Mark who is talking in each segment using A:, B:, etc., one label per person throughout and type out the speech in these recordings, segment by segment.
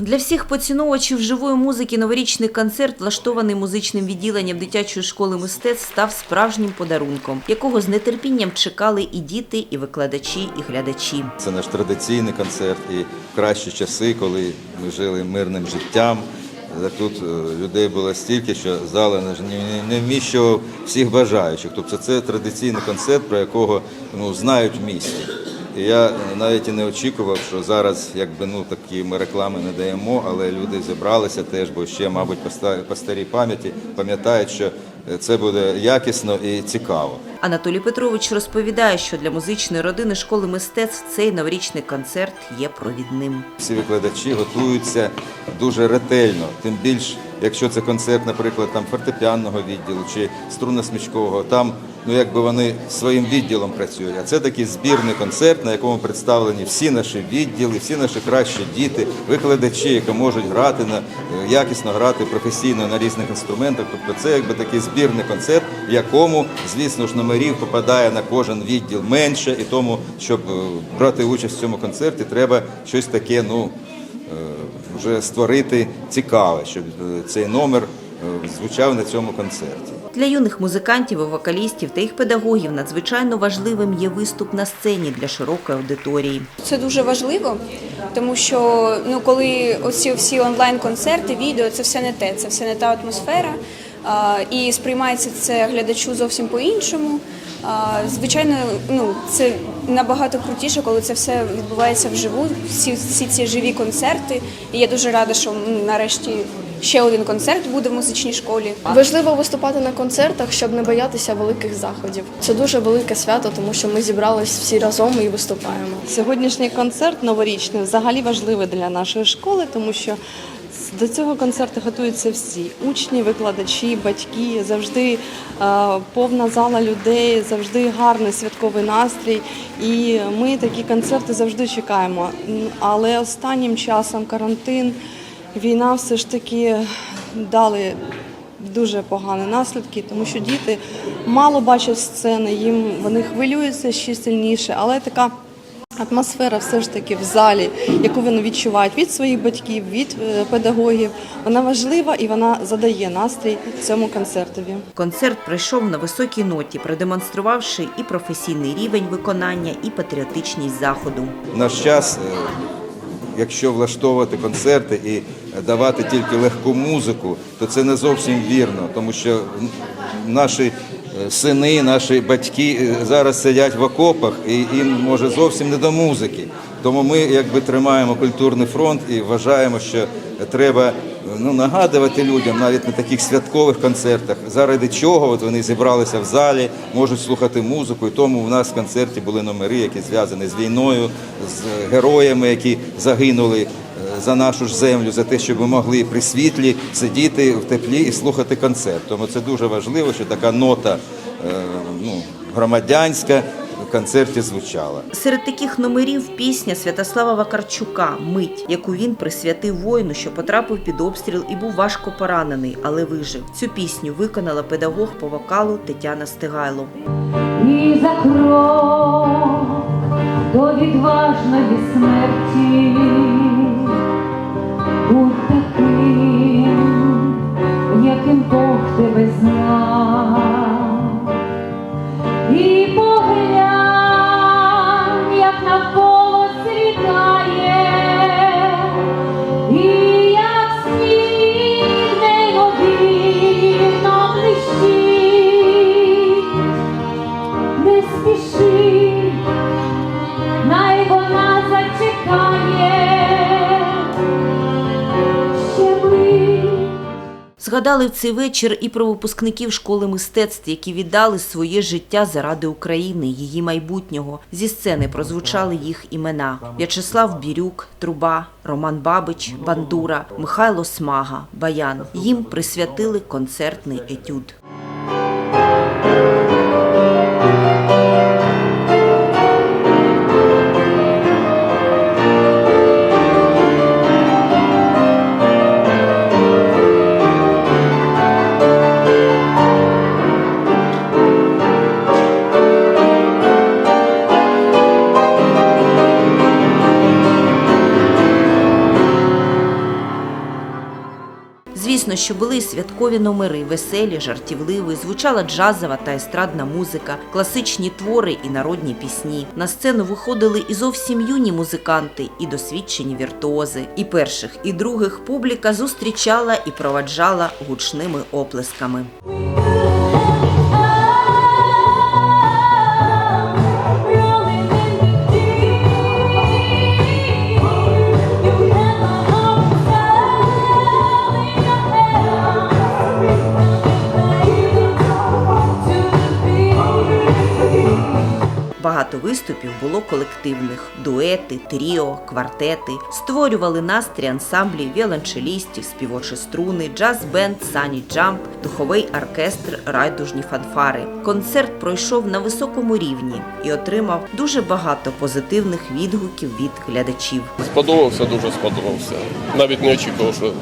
A: Для всіх поціновувачів живої музики новорічний концерт, влаштований музичним відділенням дитячої школи мистецтв, став справжнім подарунком, якого з нетерпінням чекали і діти, і викладачі, і глядачі.
B: Це наш традиційний концерт і в кращі часи, коли ми жили мирним життям. е, Тут е, людей було стільки, що зала не- вміщував всіх бажаючих. Тобто це традиційний концерт, про якого ну, знають в місті. І я навіть і не очікував, що зараз якби ну такі ми реклами не даємо, але люди зібралися теж, бо ще, мабуть, по по старій пам'яті пам'ятають, що е, це буде якісно і цікаво.
A: Анатолій Петрович розповідає, що для музичної родини школи мистецтв цей новорічний концерт є провідним.
B: Всі викладачі готуються дуже ретельно. Тим більш, якщо це концерт, наприклад, там фортепіанного відділу чи струнно-смічкового, там ну якби вони своїм відділом працюють. А це такий збірний концерт, на якому представлені всі наші відділи, всі наші кращі діти, викладачі, які можуть грати на е, якісно грати професійно на різних інструментах. Тобто це якби такий збірний концерт, в якому, звісно ж, номерів попадає на кожен відділ менше, і тому, щоб е, брати участь в цьому концерті, треба щось таке, ну е, вже створити цікаве, щоб цей номер звучав на цьому концерті.
A: Для юних музикантів і вокалістів та їх педагогів надзвичайно важливим є виступ на сцені для широкої аудиторії.
C: Це дуже важливо, тому що ну коли оці всі онлайн-концерти, відео, це все не те, це все не та атмосфера. І сприймається це глядачу зовсім по-іншому. Звичайно, ну це набагато крутіше, коли це все відбувається вживу. Всі, всі ці живі концерти. І я дуже рада, що нарешті ще один концерт буде в музичній школі.
D: Важливо виступати на концертах, щоб не боятися великих заходів. Це дуже велике свято, тому що ми зібрались всі разом і виступаємо.
E: Сьогоднішній концерт новорічний взагалі важливий для нашої школи, тому що до цього концерту готуються всі учні, викладачі, батьки. Завжди е, повна зала людей, завжди гарний святковий настрій. І ми такі концерти завжди чекаємо. Але останнім часом карантин, війна все ж таки дали дуже погані наслідки, тому що діти мало бачать сцени, їм вони хвилюються ще сильніше, але така. Атмосфера все ж таки в залі, яку вони відчувають від своїх батьків, від е, педагогів, вона важлива і вона задає настрій цьому концертові.
A: Концерт пройшов на високій ноті, продемонструвавши і професійний рівень виконання, і патріотичність заходу.
B: В наш час, е, якщо влаштовувати концерти і давати тільки легку музику, то це не зовсім вірно, тому що наші сини, наші батьки е, зараз сидять в окопах і їм може зовсім не до музики. Тому ми якби тримаємо культурний фронт і вважаємо, що треба ну, нагадувати людям навіть на таких святкових концертах, заради чого от вони зібралися в залі, можуть слухати музику. І тому в нас в концерті були номери, які зв'язані з війною, з героями, які загинули е, за нашу ж землю, за те, щоб ми могли при світлі сидіти в теплі і слухати концерт. Тому це дуже важливо, що така нота е, ну, громадянська в концерті звучала.
A: Серед таких номерів пісня Святослава Вакарчука Мить, яку він присвятив воїну, що потрапив під обстріл і був важко поранений, але вижив. Цю пісню виконала педагог по вокалу Тетяна Стигайло.
F: і за крок до відважної смерті. Who
A: Згадали в цей вечір і про випускників школи мистецтв, які віддали своє життя заради України, її майбутнього. Зі сцени прозвучали їх імена: В'ячеслав Бірюк, Труба, Роман Бабич, Бандура, Михайло Смага, Баян. Їм присвятили концертний етюд. Звісно, що були і святкові номери, веселі, жартівливі, звучала джазова та естрадна музика, класичні твори і народні пісні. На сцену виходили і зовсім юні музиканти, і досвідчені віртуози. І перших, і других публіка зустрічала і проваджала гучними оплесками. Багато виступів було колективних: дуети, тріо, квартети. Створювали настрій ансамблі віолончелістів, співочі струни, джаз-бенд Сані Джамп, духовий оркестр, райдужні фанфари. Концерт пройшов на високому рівні і отримав дуже багато позитивних відгуків від глядачів.
G: Сподобався, дуже сподобався. Навіть не очікував, що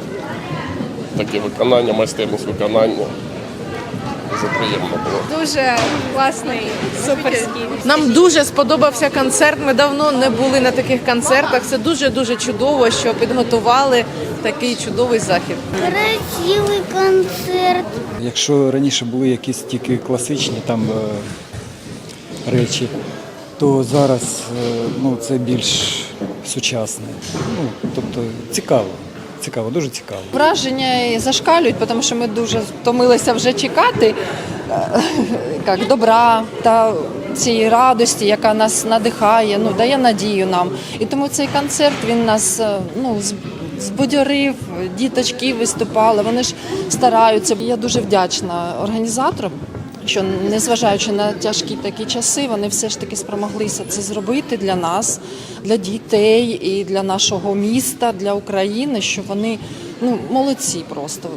G: таке виконання, майстерність виконання. Дуже приємно було.
C: Дуже класний, суперський.
H: Нам дуже сподобався концерт. Ми давно не були на таких концертах. Це дуже дуже чудово, що підготували такий чудовий захід.
I: Красивий концерт.
J: Якщо раніше були якісь тільки класичні там е, речі, то зараз е, ну, це більш сучасне. Ну, тобто цікаво. Цікаво, дуже цікаво.
K: Враження зашкалюють, тому що ми дуже втомилися вже чекати е, як добра та цієї радості, яка нас надихає, ну дає надію нам. І тому цей концерт він нас е, ну з- збадьорив, діточки виступали, вони ж стараються. Я дуже вдячна організаторам. Що незважаючи на тяжкі такі часи, вони все ж таки спромоглися це зробити для нас, для дітей і для нашого міста, для України, що вони ну молодці просто.